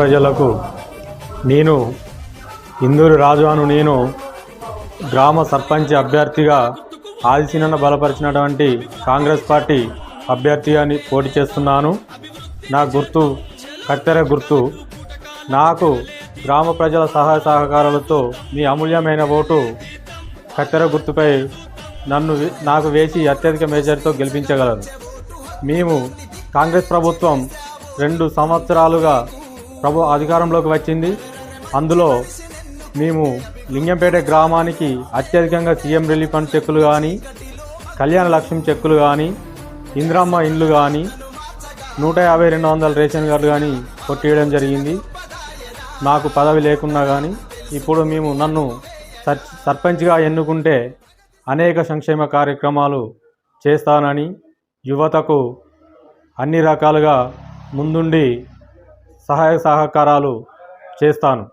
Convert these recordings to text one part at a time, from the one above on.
ప్రజలకు నేను ఇందూరు రాజు అను నేను గ్రామ సర్పంచ్ అభ్యర్థిగా ఆదిశీనన్న బలపరిచినటువంటి కాంగ్రెస్ పార్టీ అభ్యర్థిగా పోటీ చేస్తున్నాను. నా గుర్తు కత్తెర గుర్తు నాకు గ్రామ ప్రజల సహాయ సహకారాలతో మీ అమూల్యమైన ఓటు కత్తెర గుర్తుపై నన్ను నాకు వేసి అత్యధిక మేజర్తో గెలిపించగలరు. మేము కాంగ్రెస్ ప్రభుత్వం రెండు సంవత్సరాలుగా ప్రభు అధికారంలోకి వచ్చింది. అందులో మేము లింగంపేట గ్రామానికి అత్యధికంగా సీఎం రిలీఫ్ ఫండ్ చెక్కులు కానీ కళ్యాణ లక్ష్మి చెక్కులు కానీ ఇందిరమ్మ ఇండ్లు కానీ నూట యాభై రెండు వందల రేషన్ కార్డు కానీ కొట్టేయడం జరిగింది. నాకు పదవి లేకున్నా కానీ ఇప్పుడు మేము నన్ను సర్ సర్పంచ్గా ఎన్నుకుంటే అనేక సంక్షేమ కార్యక్రమాలు చేస్తానని యువతకు అన్ని రకాలుగా ముందుండి సహాయ సహకారాలు చేస్తాను.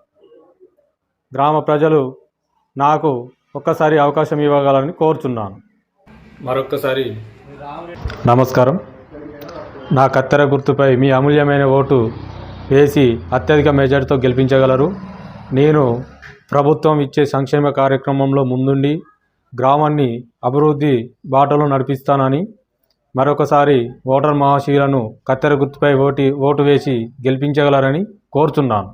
గ్రామ ప్రజలు నాకు ఒక్కసారి అవకాశం ఇవ్వగలని కోరుచున్నాను. మరొక్కసారి నమస్కారం. నా కత్తెర గుర్తుపై మీ అమూల్యమైన ఓటు వేసి అత్యధిక మెజార్టీతో గెలిపించగలరు. నేను ప్రభుత్వం ఇచ్చే సంక్షేమ కార్యక్రమంలో ముందుండి గ్రామాన్ని అభివృద్ధి బాటలో నడిపిస్తానని మరొకసారి ఓటర్ మహాశీలను కత్తెర గుర్తుపై ఓటి ఓటు వేసి గెలిపించగలరని కోరుతున్నాను.